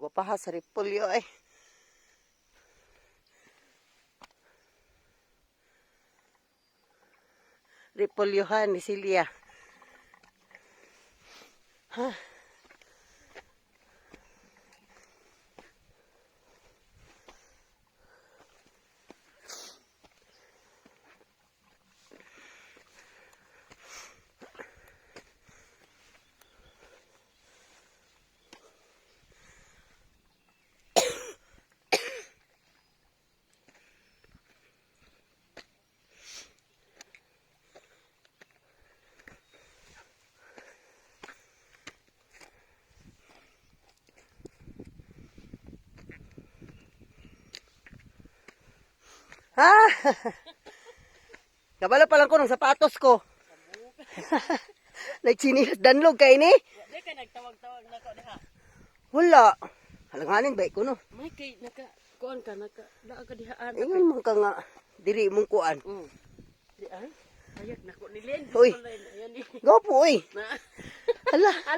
Guwapaha sa repolyo ay. Repolyohan ni Silya. Ha? Ha? Kabalo pa lang ko ng sapatos ko. Nagchinilas danlog kay ni. Di ka nagtawag-tawag na ko diha. Wala. Halanganin ba ko no? May kay naka kuan ka naka naa ka dihaan. Ingon man ka nga diri mong kuan. Mm. Di ay. Ayak na ko nilin. Uy. Ayan ni. Gopo oy. Hala.